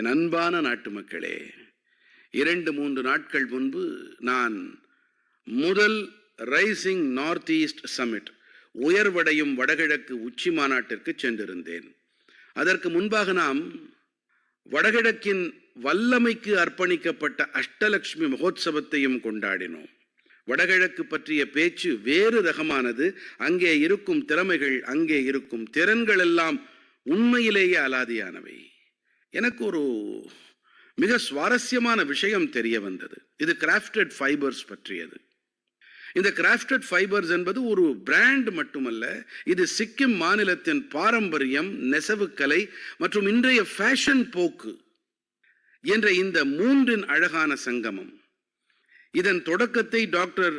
என் அன்பான நாட்டு மக்களே இரண்டு மூன்று நாட்கள் முன்பு நான் முதல் ரைசிங் நார்த் ஈஸ்ட் சமிட் உயர்வடையும் வடகிழக்கு உச்சி மாநாட்டிற்கு சென்றிருந்தேன். அதற்கு முன்பாக நாம் வடகிழக்கின் வல்லமைக்கு அர்ப்பணிக்கப்பட்ட அஷ்டலக்ஷ்மி மகோத்சவத்தையும் கொண்டாடினோம். வடகிழக்கு பற்றிய பேச்சு வேறு ரகமானது. அங்கே இருக்கும் திறமைகள் அங்கே இருக்கும் திறன்கள் எல்லாம் உண்மையிலேயே அலாதியானவை. எனக்கு ஒரு மிக சுவாரஸ்யமான விஷயம் தெரிய வந்தது. இது கிராஃப்டட் ஃபைபர்ஸ் பற்றியது. இந்த கிராஃப்டட் ஃபைபர்ஸ் என்பது ஒரு பிராண்ட் மட்டுமல்ல இது சிக்கிம் மாநிலத்தின் பாரம்பரியம் நெசவுக்கலை மற்றும் இன்றைய ஃபேஷன் போக்கு என்ற இந்த மூன்றின் அழகான சங்கமம். இதன் தொடக்கத்தை டாக்டர்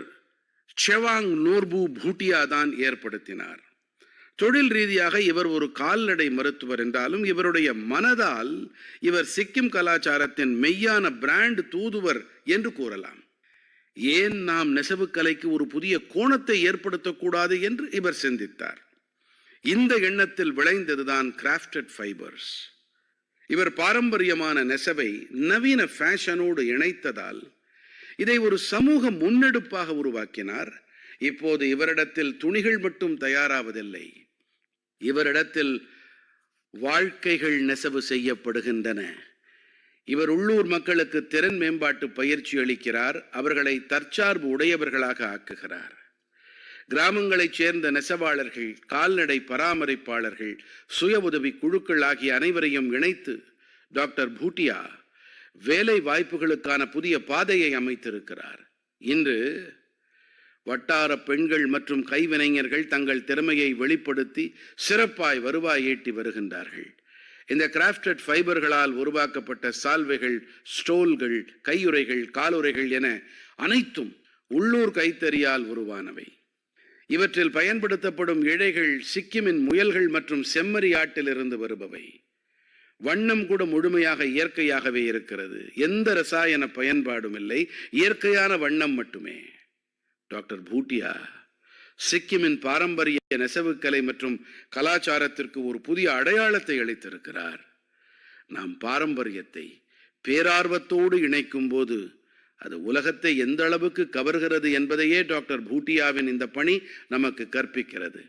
செவாங் நோர்பு பூட்டியா தான் ஏற்படுத்தினார். தொழில் ரீதியாக இவர் ஒரு கால்நடை மருத்துவர் என்றாலும் இவருடைய மனதால் இவர் சிக்கிம் கலாச்சாரத்தின் மெய்யான பிராண்ட் தூதுவர் என்று கூறலாம். ஏன் நாம் நெசவுக்கலைக்கு ஒரு புதிய கோணத்தை ஏற்படுத்தக்கூடாது என்று இவர் சிந்தித்தார். இந்த எண்ணத்தில் விளைந்ததுதான் கிராஃப்டட் ஃபைபர்ஸ் இவர் பாரம்பரியமான நெசவை நவீன ஃபேஷனோடு இணைத்ததால் இதை ஒரு சமூக முன்னெடுப்பாக உருவாக்கினார். இப்போது இவரிடத்தில் துணிகள் மட்டும் தயாராவதில்லை. இவரிடத்தில் வாழ்க்கைகள் நெசவு செய்யப்படுகின்றன. இவர் உள்ளூர் மக்களுக்கு திறன் மேம்பாட்டு பயிற்சி அளிக்கிறார். அவர்களை தற்சார்பு உடையவர்களாக ஆக்குகிறார். கிராமங்களைச் சேர்ந்த நெசவாளர்கள் கால்நடை பராமரிப்பாளர்கள் சுய உதவி குழுக்கள் ஆகிய அனைவரையும் இணைத்து டாக்டர் பூட்டியா வேலை வாய்ப்புகளுக்கான புதிய பாதையை அமைத்திருக்கிறார். இன்று வட்டார பெண்கள் மற்றும் கைவினைஞர்கள் தங்கள் திறமையை வெளிப்படுத்தி சிறப்பாய் வருவாய் ஈட்டி வருகின்றார்கள். இந்த கிராஃப்டட் ஃபைபர்களால் உருவாக்கப்பட்ட சால்வைகள் ஸ்டோல்கள் கையுறைகள் காலுறைகள் என அனைத்தும் உள்ளூர் கைத்தறியால் உருவானவை. இவற்றில் பயன்படுத்தப்படும் இழைகள் சிக்கிமின் முயல்கள் மற்றும் செம்மறி ஆட்டிலிருந்து வருபவை. வண்ணம் கூட முழுமையாக இயற்கையாகவே இருக்கிறது. எந்த ரசாயன பயன்பாடும் இல்லை. இயற்கையான வண்ணம் மட்டுமே. டாக்டர் பூட்டியா சிக்கிமின் பாரம்பரிய நெசவுக்கலை மற்றும் கலாச்சாரத்திற்கு ஒரு புதிய அடையாளத்தை அளித்திருக்கிறார். நாம் பாரம்பரியத்தை பேரார்வத்தோடு இணைக்கும் போது அது உலகத்தை எந்த அளவுக்கு கவர்கிறது என்பதையே டாக்டர் பூட்டியாவின் இந்த பணி நமக்கு கற்பிக்கிறது.